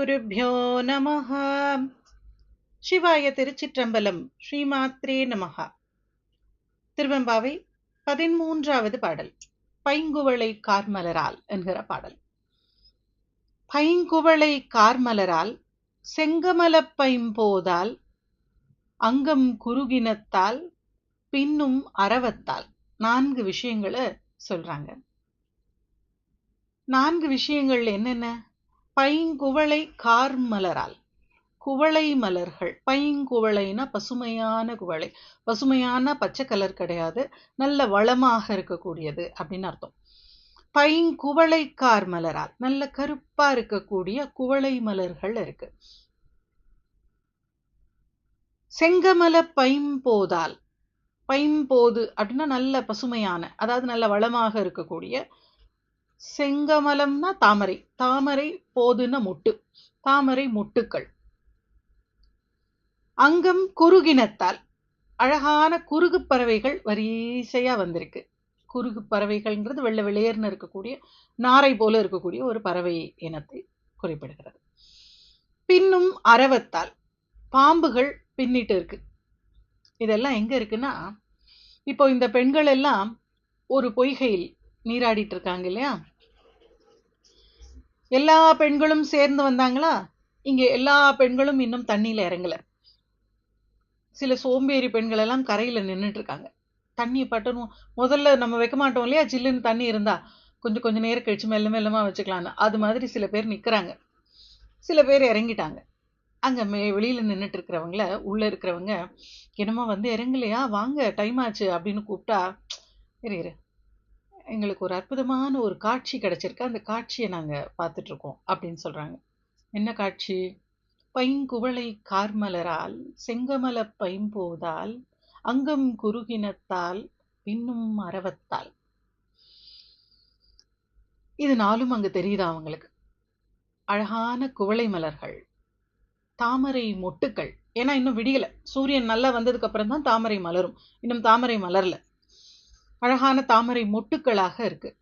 ஸ்ரீகுருभ्यो நமः சிவாய திருச்சிற்றம்பலம் ஸ்ரீமாத்ரே நமஹ. திருவெம்பாவை பதிமூன்றாவது பாடல் பைங்குவளை கார்மலரால் என்கிற பாடல். பைங்குவளை கார்மலரால் செங்கமலப்பைம்போதால் அங்கம் குறுகினத்தால் பின்னும் அறவத்தால் நான்கு விஷயங்களை சொல்றாங்க. நான்கு விஷயங்கள் என்னென்ன? பைங்குவளை கார்மலரால். குவளை மலர்கள். பைங்குவளைனா பசுமையான குவளை. பசுமையான பச்சை கலர் கிடையாது. நல்ல வளமாக இருக்கக்கூடியது அப்படின்னு அர்த்தம். பைங்குவளை கார் மலரால் நல்ல கருப்பா இருக்கக்கூடிய குவளை மலர்கள் இருக்கு. செங்கமல பைம்போதால். பைம்போது அப்படின்னா நல்ல பசுமையான அதாவது நல்ல வளமாக இருக்கக்கூடிய செங்கமலம்னா தாமரை. தாமரை போதுன்னா முட்டு. தாமரை முட்டுக்கள். அங்கம் குறுகினத்தால். அழகான குறுகு பறவைகள் வரிசையா வந்திருக்கு. குறுகு பறவைகள்ன்றது வெள்ளை வெளியேர்னு இருக்கக்கூடிய நாரை போல இருக்கக்கூடிய ஒரு பறவை இனத்தை குறிப்பிடுகிறது. பின்னும் அரவத்தால். பாம்புகள் பின்னிட்டு இருக்கு. இதெல்லாம் எங்க இருக்குன்னா இப்போ இந்த பெண்கள் எல்லாம் ஒரு பொய்கையில் நீராடிட்டு இருக்காங்க இல்லையா? எல்லா பெண்களும் சேர்ந்து வந்தாங்களா? இங்க எல்லா பெண்களும் இன்னும் தண்ணியில இறங்கல. சில சோம்பேறி பெண்கள் எல்லாம் கரையில நின்றுட்டு இருக்காங்க. தண்ணி பட்டணும் முதல்ல நம்ம வைக்க மாட்டோம் இல்லையா? ஜில்லுன்னு தண்ணி இருந்தா கொஞ்சம் கொஞ்சம் நேரம் கழிச்சு மெல்ல மெல்லமா வச்சுக்கலாம்னு அது மாதிரி சில பேர் நிக்கிறாங்க. சில பேர் இறங்கிட்டாங்க. அங்க மே வெளியில நின்றுட்டு இருக்கிறவங்கள உள்ள இருக்கிறவங்க என்னமோ வந்து இறங்கலையா? வாங்க டைம் ஆச்சு அப்படின்னு கூப்பிட்டா இரு இரு எங்களுக்கு ஒரு அற்புதமான ஒரு காட்சி கிடச்சிருக்கு. அந்த காட்சியை நாங்கள் பார்த்துட்ருக்கோம் அப்படின்னு சொல்கிறாங்க என்ன காட்சி? பைங்குவளை கார்மலரால் செங்கமல பைம்போதால் அங்கம் குறுகினத்தால் பின்னும் அறவத்தால் இது நாளும் அங்கே தெரியுதா அவங்களுக்கு? அழகான குவளை மலர்கள் தாமரை மொட்டுக்கள். ஏன்னா இன்னும் விடியலை. சூரியன் நல்லா வந்ததுக்கு அப்புறம் தான் தாமரை மலரும். இன்னும் தாமரை மலரில். அழகான தாமரை மொட்டுக்களாக இருக்கு.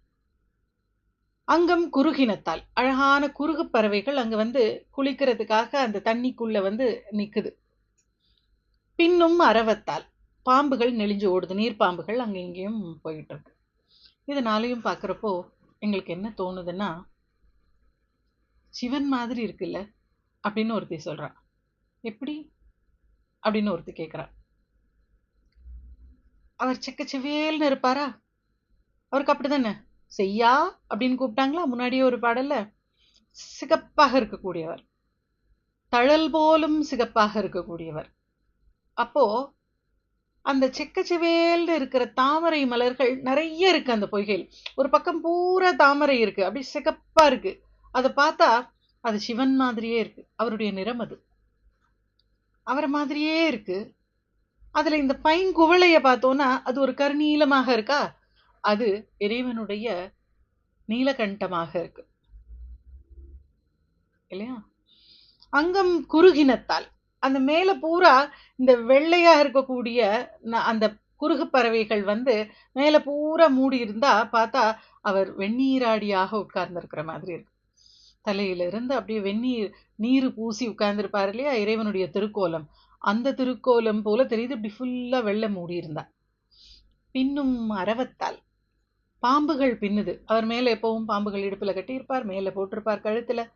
அங்கம் குறுகினத்தால் அழகான குறுகு பறவைகள் அங்க வந்து குளிக்கிறதுக்காக அந்த தண்ணிக்குள்ள வந்து நிக்குது. பின்னும் அரவத்தால் பாம்புகள் நெளிஞ்சு ஓடுது. நீர் பாம்புகள் அங்கே இங்கேயும் போயிட்டு இருக்கு. இதனாலையும் பார்க்குறப்போ எங்களுக்கு என்ன தோணுதுன்னா சிவன் மாதிரி இருக்குல்ல? அப்படின்னு ஒருத்தி சொல்கிறான் எப்படி? அப்படின்னு ஒருத்தி கேட்குறான் அவர் செக்கச்செவேல்னு இருப்பாரா? அவருக்கு அப்படிதானே? செய்யா? அப்படின்னு கூப்பிட்டாங்களா? முன்னாடியே ஒரு பாடல்ல சிகப்பாக இருக்கக்கூடியவர். தழல் போலும் சிகப்பாக இருக்கக்கூடியவர். அப்போ அந்த செக்கச்சிவேல்னு இருக்கிற தாமரை மலர்கள் நிறைய இருக்கு அந்த பொய்கையில். ஒரு பக்கம் பூரா தாமரை இருக்கு அப்படி சிகப்பா இருக்கு. அதை பார்த்தா அது சிவன் மாதிரியே இருக்கு. அவருடைய நிறம் அது. அவரை மாதிரியே இருக்கு. அதுல இந்த பைங்குவளைய பார்த்தோம்னா அது ஒரு கருநீலமாக இருக்கா? அது இறைவனுடைய நீலகண்டமாக இருக்கு. இல்லையா? அங்கம் குறுகினத்தால் அந்த மேல பூரா இந்த வெள்ளையா இருக்கக்கூடிய அந்த குறுகு பறவைகள் வந்து மேல பூரா மூடி இருந்தா பார்த்தா அவர் வெந்நீராடியாக உட்கார்ந்து இருக்கிற மாதிரி இருக்கு. தலையில இருந்து அப்படியே வெந்நீர் நீர் பூசி உட்கார்ந்துருப்பார் இல்லையா? இறைவனுடைய திருக்கோலம். அந்த திருக்கோலம் போல தெரியுது இப்படி ஃபுல்லாக வெள்ளை மூடி இருந்தா. பின்னும் அரவத்தால். பாம்புகள் பின்னுது. அவர் மேலே எப்பவும் பாம்புகள் இடுப்பில் கட்டியிருப்பார் மேலே போட்டிருப்பார் கழுத்தில்.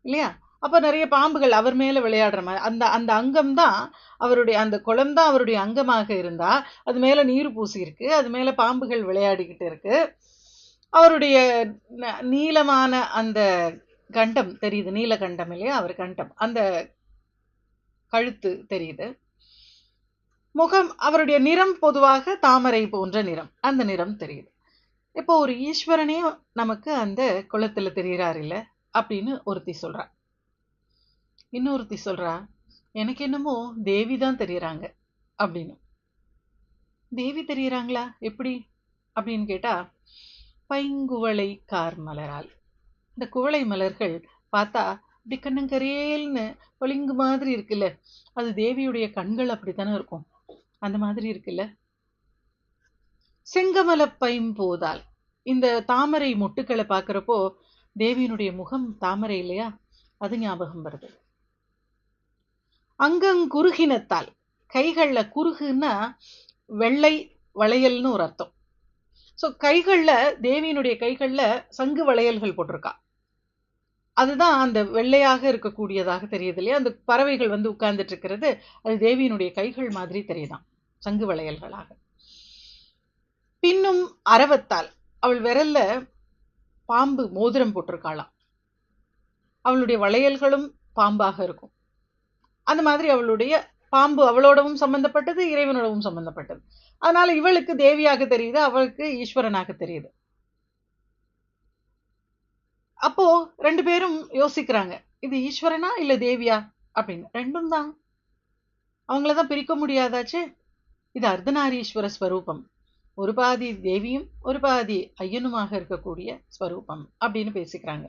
இல்லையா? அப்போ நிறைய பாம்புகள் அவர் மேலே விளையாடுற மாதிரி அந்த அந்த அங்கம் தான் அவருடைய அந்த குளம் தான் அவருடைய அங்கமாக இருந்தால் அது மேலே நீர் பூசியிருக்கு அது மேலே பாம்புகள் விளையாடிக்கிட்டு இருக்கு. அவருடைய நீளமான அந்த கண்டம் தெரியுது நீலகண்டம் இல்லையா? அவர் கண்டம். அந்த கழுத்து தெரியுது. முகம் அவருடைய நிறம் பொதுவாக தாமரை போன்ற நிறம். அந்த நிறம் தெரியுது. இப்போ ஒரு ஈஸ்வரனே நமக்கு அந்த குளத்துல தெரிகிறார் இல்ல? அப்படின்னு ஒருத்தி சொல்கிறா இன்னொருத்தி சொல்றா எனக்கு என்னமோ தேவி தான் தெரிகிறாங்க அப்படின்னு. தேவி தெரிகிறாங்களா எப்படி? அப்படின்னு கேட்டா பைங்குவளை கார் மலரால். இந்த குவளை மலர்கள் பார்த்தா அப்படி கண்ணங்கரேல்னு பளிங்கு மாதிரி இருக்குல்ல அது தேவியுடைய கண்கள் அப்படித்தானே இருக்கும். அந்த மாதிரி இருக்குல்ல? செங்கமல பைம்போதால் இந்த தாமரை மொட்டுக்களை பார்க்குறப்போ தேவியினுடைய முகம் தாமரை இல்லையா? அது ஞாபகம் வருது. அங்கங்குருகினத்தால் கைகள்ல குறுகுன்னா வெள்ளை வளையல்னு ஒரு அர்த்தம். ஸோ கைகளில் தேவியினுடைய கைகள்ல சங்கு வளையல்கள் போட்டிருக்கா. அதுதான் அந்த வெள்ளையாக இருக்கக்கூடியதாக தெரியுது இல்லையா? அந்த பறவைகள் வந்து உட்கார்ந்துட்டு இருக்கிறது அது தேவியினுடைய கைகள் மாதிரி தெரியுதாம் சங்கு வளையல்களாக. பின்னும் அரவத்தால் அவள் விரல்ல பாம்பு மோதிரம் போட்டிருக்காளாம். அவளுடைய வளையல்களும் பாம்பாக இருக்கும். அந்த மாதிரி அவளுடைய பாம்பு அவளோடவும் சம்பந்தப்பட்டது இறைவனோடவும் சம்பந்தப்பட்டது. அதனால இவளுக்கு தேவியாக தெரியுது அவளுக்கு ஈஸ்வரனாக தெரியுது. அப்போ ரெண்டு பேரும் யோசிக்கிறாங்க இது ஈஸ்வரனா இல்ல தேவியா? அப்படின்னு. ரெண்டும் தான். அவங்களதான் பிரிக்க முடியாதாச்சு? இது அர்த்தநாரீஸ்வர ஸ்வரூபம். ஒரு பாதி தேவியும் ஒரு பாதி ஐயனுமாக இருக்கக்கூடிய ஸ்வரூபம் அப்படின்னு பேசிக்கிறாங்க.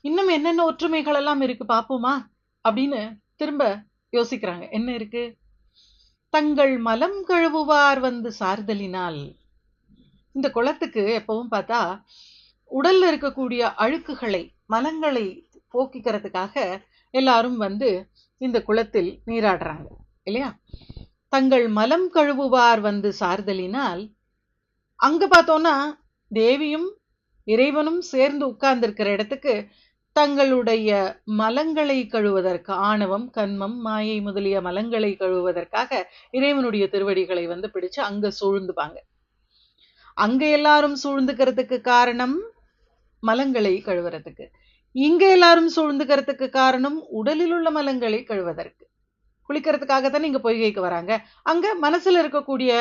இன்னும் என்னென்ன ஒற்றுமைகள் எல்லாம் இருக்கு பாப்போமா? அப்படின்னு திரும்ப யோசிக்கிறாங்க. என்ன இருக்கு? தங்கள் மலம் கழுவுவார் வந்து சார்தலினால். இந்த குளத்துக்கு எப்பவும் பார்த்தா உடல்ல இருக்கக்கூடிய அழுக்குகளை மலங்களை போக்கிக்கிறதுக்காக எல்லாரும் வந்து இந்த குளத்தில் நீராடுறாங்க இல்லையா? தங்கள் மலம் கழுவுவார் வந்து சார்தலினால் அங்க பார்த்தோம்னா தேவியும் இறைவனும் சேர்ந்து உட்கார்ந்திருக்கிற இடத்துக்கு தங்களுடைய மலங்களை கழுவதற்கு ஆணவம் கண்மம் மாயை முதலிய மலங்களை கழுவுவதற்காக இறைவனுடைய திருவடிகளை வந்து பிடிச்சு அங்க சூழ்ந்துப்பாங்க. அங்க எல்லாரும் சூழ்ந்துக்கிறதுக்கு காரணம் மலங்களை கழுவுறதுக்கு. இங்க எல்லாரும் சூழ்ந்துக்கிறதுக்கு காரணம் உடலில் உள்ள மலங்களை கழுவதற்கு. குளிக்கிறதுக்காக தானே இங்க பொய்கைக்கு வராங்க. அங்க மனசுல இருக்கக்கூடிய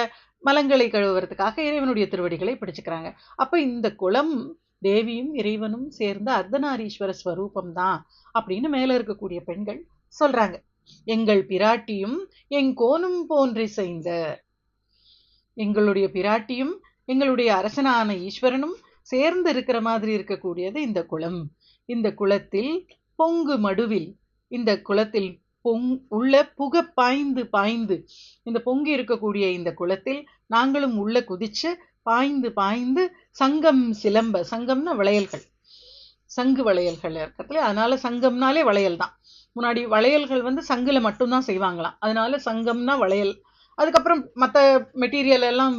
மலங்களை கழுவுறதுக்காக இறைவனுடைய திருவடிகளை பிடிச்சுக்கிறாங்க. அப்ப இந்த குளம் தேவியும் இறைவனும் சேர்ந்த அர்த்தநாரீஸ்வர ஸ்வரூபம் தான் அப்படின்னு மேல இருக்கக்கூடிய பெண்கள் சொல்றாங்க. எங்கள் பிராட்டியும் எங்கோனும் போன்றி செய்த எங்களுடைய பிராட்டியும் எங்களுடைய அரசனான ஈஸ்வரனும் சேர்ந்து இருக்கிற மாதிரி இருக்கக்கூடியது இந்த குளம். இந்த குளத்தில் பொங்கு மடுவில் இந்த குளத்தில் பொங் உள்ள புக பாய்ந்து பாய்ந்து இந்த பொங்கி இருக்கக்கூடிய இந்த குளத்தில் நாங்களும் உள்ள குதிச்சு பாய்ந்து பாய்ந்து சங்கம் சிலம்ப சங்கம்னா வளையல்கள். சங்கு வளையல்கள் இருக்கிறதுல அதனால சங்கம்னாலே வளையல் தான். முன்னாடி வளையல்கள் வந்து சங்கில் மட்டும்தான் செய்வாங்களாம். அதனால சங்கம்னா வளையல். அதுக்கப்புறம் மற்ற மெட்டீரியல் எல்லாம்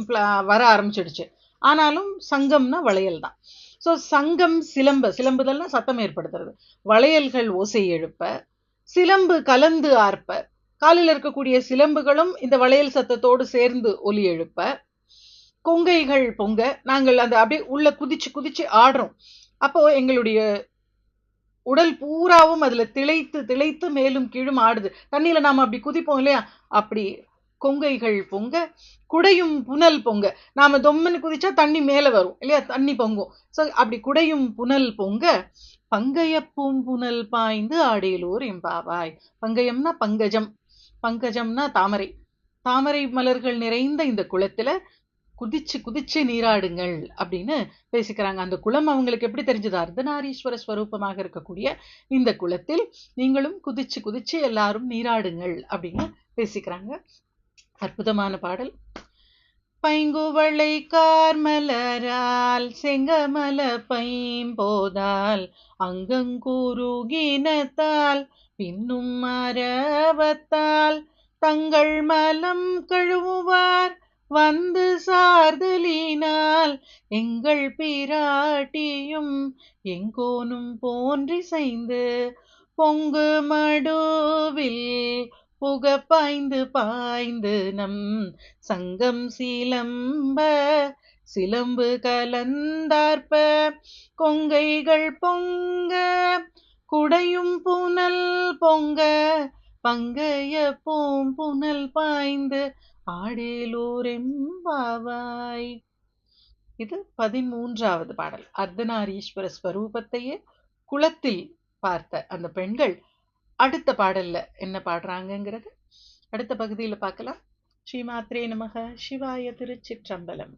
வர ஆரம்பிச்சிடுச்சு. ஆனாலும் சங்கம்னா வளையல் தான். ஸோ சங்கம் சிலம்பு சிலம்புதல்னா சத்தம் ஏற்படுத்துறது. வளையல்கள் ஓசை எழுப்ப சிலம்பு கலந்து ஆர்ப்ப காலில் இருக்கக்கூடிய சிலம்புகளும் இந்த வளையல் சத்தத்தோடு சேர்ந்து ஒலி எழுப்ப கொங்கைகள் பொங்க நாங்கள் அந்த அப்படியே உள்ள குதிச்சு குதிச்சு ஆடுறோம். அப்போ எங்களுடைய உடல் பூராவும் அதில் திளைத்து திளைத்து மேலும் கீழும் ஆடுது. தண்ணியில் நாம் அப்படி குதிப்போம் இல்லையா? அப்படி கொங்கைகள் பொங்க குடையும் புனல் பொங்க. நாம தொம்மன்னு குதிச்சா தண்ணி மேல வரும் இல்லையா? தண்ணி பொங்கும். ஸோ அப்படி குடையும் புனல் பொங்க பங்கையப்பும் புனல் பாய்ந்து ஆடையிலூர் எம்பாவாய். பங்கயம்னா பங்கஜம் பங்கஜம்னா தாமரை. தாமரை மலர்கள் நிறைந்த இந்த குளத்துல குதிச்சு குதிச்சு நீராடுங்கள் அப்படின்னு பேசிக்கிறாங்க. அந்த குளம் அவங்களுக்கு எப்படி தெரிஞ்சது? அர்த்தநாரீஸ்வர ஸ்வரூபமாக இருக்கக்கூடிய இந்த குளத்தில் நீங்களும் குதிச்சு குதிச்சு எல்லாரும் நீராடுங்கள் அப்படின்னு பேசிக்கிறாங்க. அற்புதமான பாடல். பைங்குவளை கார்மலரால் செங்கமல பைம்போதால் அங்கங்கூருகினத்தால் பின்னும் மரவத்தால் தங்கள் மலம் கழுவுவார் வந்து சார்தலினால் எங்கள் பிராட்டியும் எங்கோனும் போன்றி செய்து பொங்கு மடுவில் புக பாய்ந்து பாய்ந்து நம் சங்கம் சிலம்ப சிலம்பு கலந்தார்ப்ப கொங்கைகள் பொங்க குடையும் புனல் பொங்க பங்கைய போம் புனல் பாய்ந்து ஆடேலூரெம்பாவாய். இது பதிமூன்றாவது பாடல். அர்த்தநாரீஸ்வர ஸ்வரூபத்தையே குளத்தில் பார்த்த அந்த பெண்கள் அடுத்த பாடல்ல என்ன பாடுறாங்கங்கிறது அடுத்த பகுதியில் பார்க்கலாம். ஸ்ரீமாத்ரே நமக. சிவாய திருச்சிற்றம்பலம்.